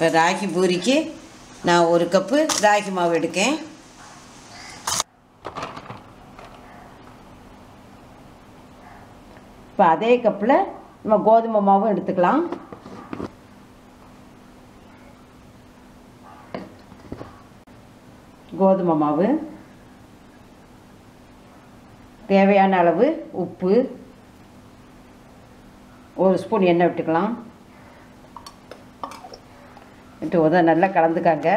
இப்போ ராகி பூரிக்கு நான் ஒரு கப்பு ராகி மாவு எடுக்கேன். இப்போ அதே கப்பில் நம்ம கோதுமை மாவும் எடுத்துக்கலாம். கோதுமை மாவு. தேவையான அளவு உப்பு. ஒரு ஸ்பூன் எண்ணெய் விட்டுக்கலாம். விட்டு உத நல்லா கலந்துக்காங்க.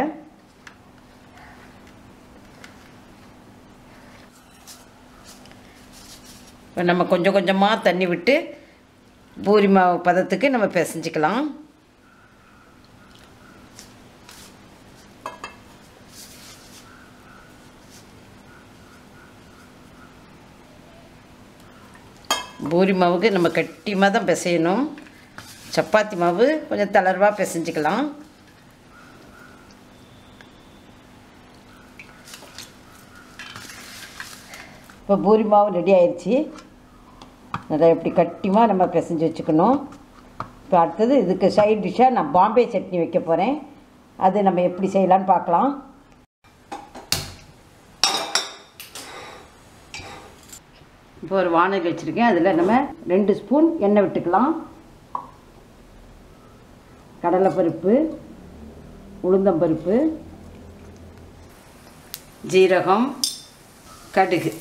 இப்போ நம்ம கொஞ்சம் கொஞ்சமாக தண்ணி விட்டு பூரி மாவு பதத்துக்கு நம்ம பிசைஞ்சிக்கலாம். பூரி மாவுக்கு நம்ம கட்டியமாக தான் பிசையணும். சப்பாத்தி மாவு கொஞ்சம் தளர்வாக பிசைஞ்சிக்கலாம். இப்போ பூரி மாவு ரெடி ஆயிடுச்சு நல்லா இப்படி கட்டிமாக நம்ம பிசைஞ்சு வச்சுக்கணும். இப்போ அடுத்தது இதுக்கு சைட் டிஷ்ஷாக நான் பாம்பே சட்னி வைக்க போகிறேன் அது நம்ம எப்படி செய்யலான்னு பார்க்கலாம். இப்போ ஒரு வானல் வச்சுருக்கேன். அதில் நம்ம ரெண்டு ஸ்பூன் எண்ணெய் விட்டுக்கலாம். கடலைப்பருப்பு உளுந்தம்பருப்பு ஜீரகம் கடுகு.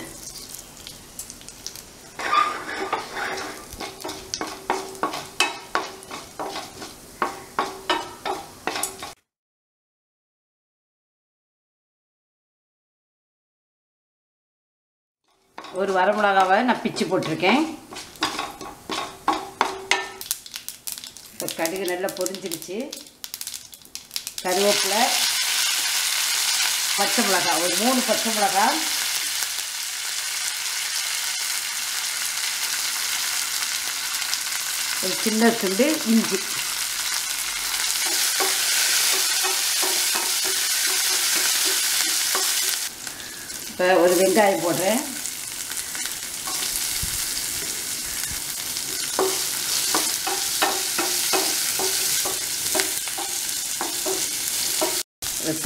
ஒரு வரமிளகாவை நான் பிச்சு போட்டிருக்கேன். இப்போ கடுகு நல்லா பொரிஞ்சிருச்சு. கருவேப்பிலை பச்சை மிளகா ஒரு மூணு பச்சை மிளகா ஒரு சின்ன துண்டு இஞ்சி. இப்போ ஒரு வெங்காயம் போடுறேன்.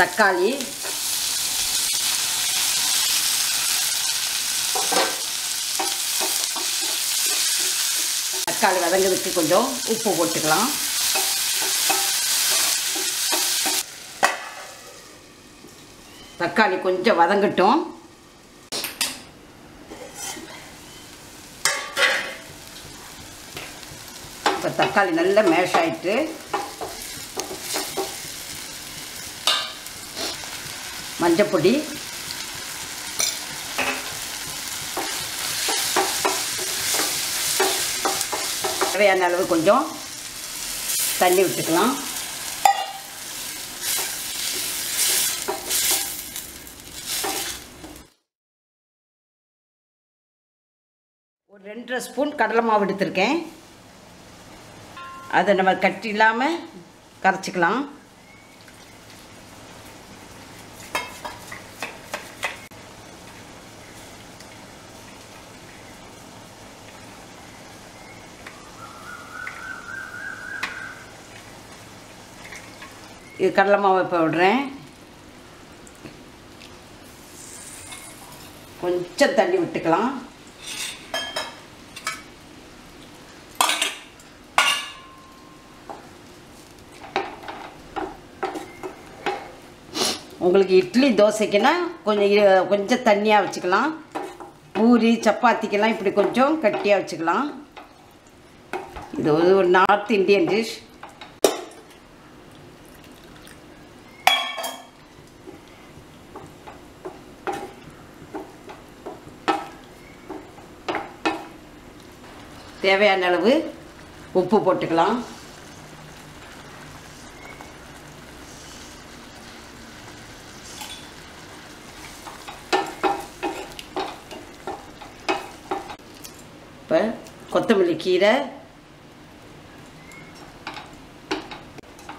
தக்காளி. தக்காளி வதங்கிறதுக்கு கொஞ்சம் உப்பு போட்டுக்கலாம். தக்காளி கொஞ்சம் வதங்கட்டும். இப்போ தக்காளி நல்லா மேஷ் ஆயிட்டு மஞ்சப்பொடி. தேவையான அளவு கொஞ்சம் தண்ணி விட்டுக்கலாம். ஒரு ரெண்டரை ஸ்பூன் கடலை மாவு எடுத்திருக்கேன். அதை நம்ம கட்டி இல்லாமல் கரைச்சிக்கலாம். இது கடலை மாவை இப்போ விடுறேன் கொஞ்சம் தண்ணி விட்டுக்கலாம். உங்களுக்கு இட்லி தோசைக்குன்னா கொஞ்சம் கொஞ்சம் தண்ணியாக வச்சுக்கலாம். பூரி சப்பாத்திக்கெல்லாம் இப்படி கொஞ்சம் கட்டியாக வச்சுக்கலாம். இது ஒரு ஒரு நார்த் இந்தியன் டிஷ். தேவையான அளவு உப்பு போட்டுக்கலாம். இப்போ கொத்தமல்லி கீரை.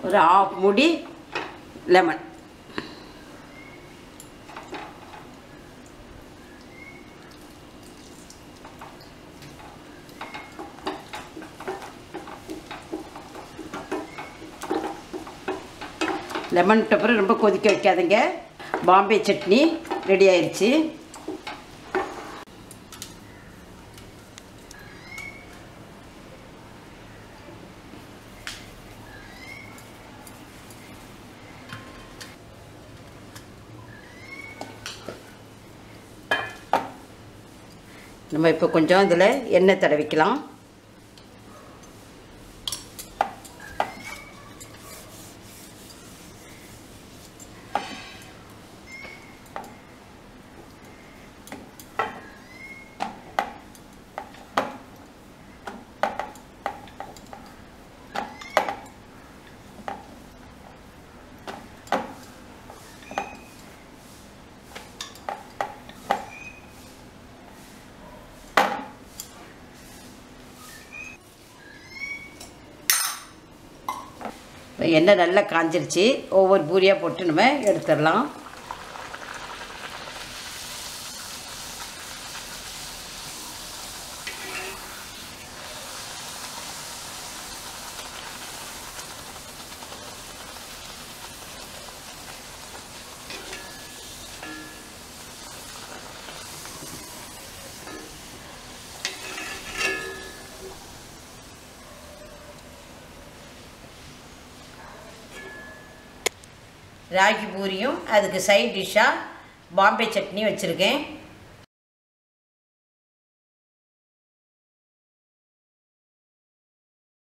ஒரு ஆஃப் முடி லெமன் லெமன் டப்பர் ரொம்ப கொதிக்க வைக்காதீங்க. பாம்பே சட்னி ரெடி ஆயிடுச்சு நம்ம இப்போ கொஞ்சம் இதில் எண்ணெய் தடவிக்கலாம். எண்ணெய் நல்லா காஞ்சிருச்சு. ஒவ்வொரு பூரியாக போட்டு நம்ம எடுத்துடலாம். ராகி பூரியும் அதுக்கு சைட் டிஷ்ஷாக பாம்பே சட்னி வச்சுருக்கேன்.